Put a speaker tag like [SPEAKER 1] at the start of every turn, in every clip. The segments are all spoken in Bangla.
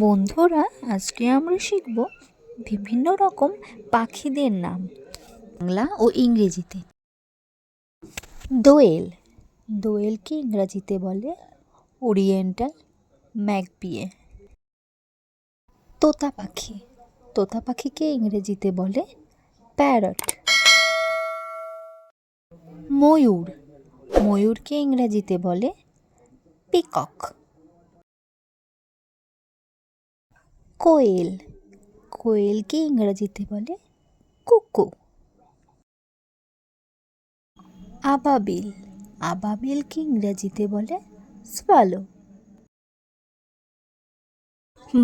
[SPEAKER 1] বন্ধুরা, আজকে আমরা শিখব বিভিন্ন রকম পাখিদের নাম বাংলা ও ইংরেজিতে। দোয়েল। দোয়েলকে ইংরাজিতে বলে ওরিয়েন্টাল ম্যাকপিয়ে তোতা পাখি। তোতা পাখিকে ইংরেজিতে বলে প্যারট। ময়ূর। ময়ূরকে ইংরাজিতে বলে পিকক। কোয়েল। কোয়েলকে ইংরাজিতে বলে কুকু। আবাবিল। আবাবিলকে ইংরাজিতে বলে স্পালো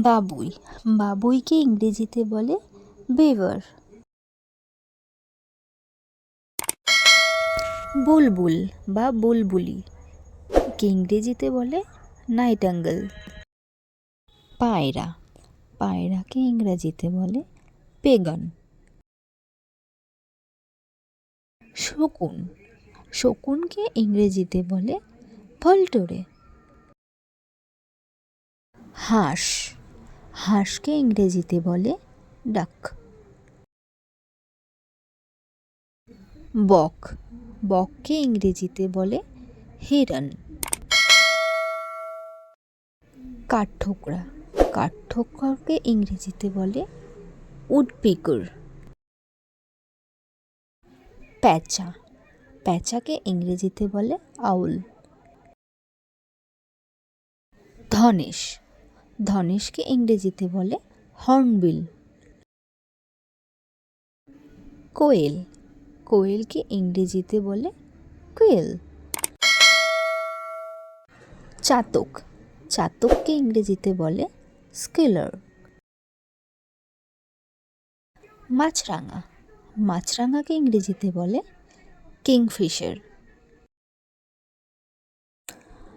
[SPEAKER 1] বাবুই। বাবুইকে ইংরেজিতে বলে বেভার বুলবুল বা বুলবুলি। কে ইংরেজিতে বলে নাইটাঙ্গেল পায়রা। পায়রাকে ইংরেজিতে বলে পেগন। শকুন। শকুনকে ইংরেজিতে বলে ভল্টোরে। হাঁস। হাঁসকে ইংরেজিতে বলে ডাক। বক। বককে ইংরেজিতে বলে হিরন কাঠঠোকরা। কাঠঠোকরাকে ইংরেজিতে বলে উডপিকুর প্যাঁচা। প্যাঁচাকে ইংরেজিতে বলে আউল। ধনেশ। ধনেশকে ইংরেজিতে বলে হর্নবিল। কোয়েল। কোয়েলকে ইংরেজিতে বলে কুয়েল। চাতক। চাতককে ইংরেজিতে বলে স্কেলার। মাছরাঙা। মাছরাঙাকে ইংরেজিতে বলে কিংফিশার।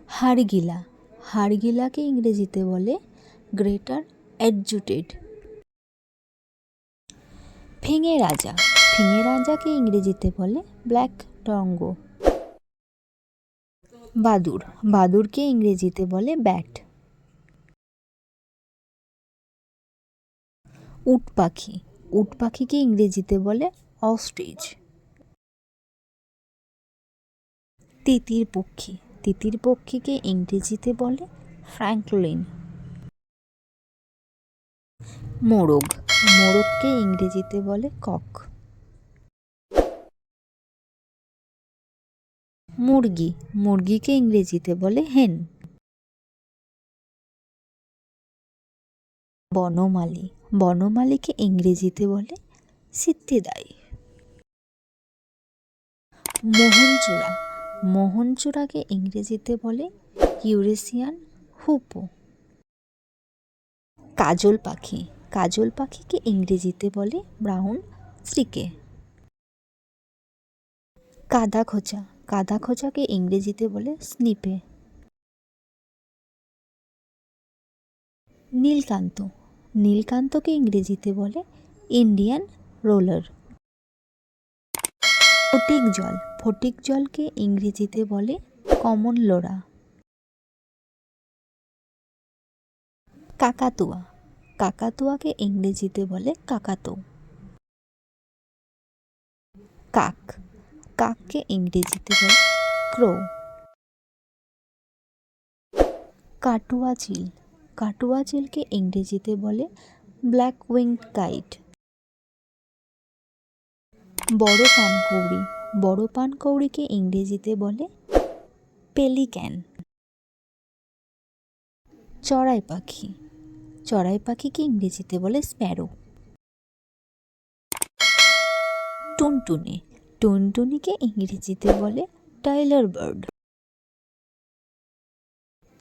[SPEAKER 1] হাড়গিলা। হাড়গিলাকে ইংরেজিতে বলে গ্রেটার অ্যাডজুটেড ফিঙে রাজা। ফিঙে রাজাকে ইংরেজিতে বলে ব্ল্যাক ডঙ্গো বাদুর বাদুরকে ইংরেজিতে বলে ব্যাট। উট পাখি। উট পাখিকে ইংরেজিতে বলে অস্ট্রিচ তিতির পক্ষী। তিতির পক্ষীকে ইংরেজিতে বলে ফ্র্যাঙ্কলিন মোরগ। মোরগকে ইংরেজিতে বলে কক। মুরগি। মুরগিকে ইংরেজিতে বলে হেন বনমালী। বনমালীকে ইংরেজিতে বলে সিদ্ধিদাই। মোহনচূড়া। মোহনচূড়াকে ইংরেজিতে বলে ইউরেশিয়ান হুপো। কাজল পাখি। কাজল পাখিকে ইংরেজিতে বলে ব্রাউন স্ত্রীকে। কাদা খোঁচা কাদা খোঁচাকে ইংরেজিতে বলে স্নিপে। নীলকান্ত। নীলকান্তকে ইংরেজিতে বলে ইন্ডিয়ান রোলার। ফটিক জল। ফটিক জলকে ইংরেজিতে বলে কমন লোরা। কাকাতুয়া। কাকাতুয়াকে ইংরেজিতে বলে কাকাতো। কাক। কাককে ইংরেজিতে বলে ক্রো। কাটুয়া চিল কাটুয়া চিলকে ইংরেজিতে বলে ব্ল্যাক উইংড কাইট বড় পানকৌড়ি বড় পানকৌড়িকে ইংরেজিতে বলে পেলিক্যান চড়াই পাখি। চড়াই পাখিকে ইংরেজিতে বলে স্প্যারো। টুনটুনি। টুনটুনিকে ইংরেজিতে বলে টাইলার বার্ড।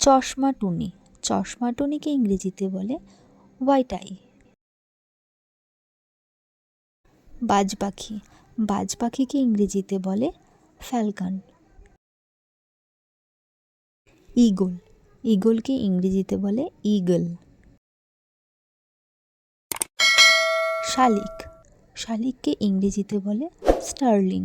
[SPEAKER 1] চশমা টুনি। চশমা টুনিকে ইংরেজিতে বলে হোয়াইট আই বাজ পাখি। বাজ পাখিকে ইংরেজিতে বলে ফ্যালকন ইগল ইগলকে ইংরেজিতে বলে ইগল শালিক। শালিককে ইংরেজিতে বলে স্টার্লিং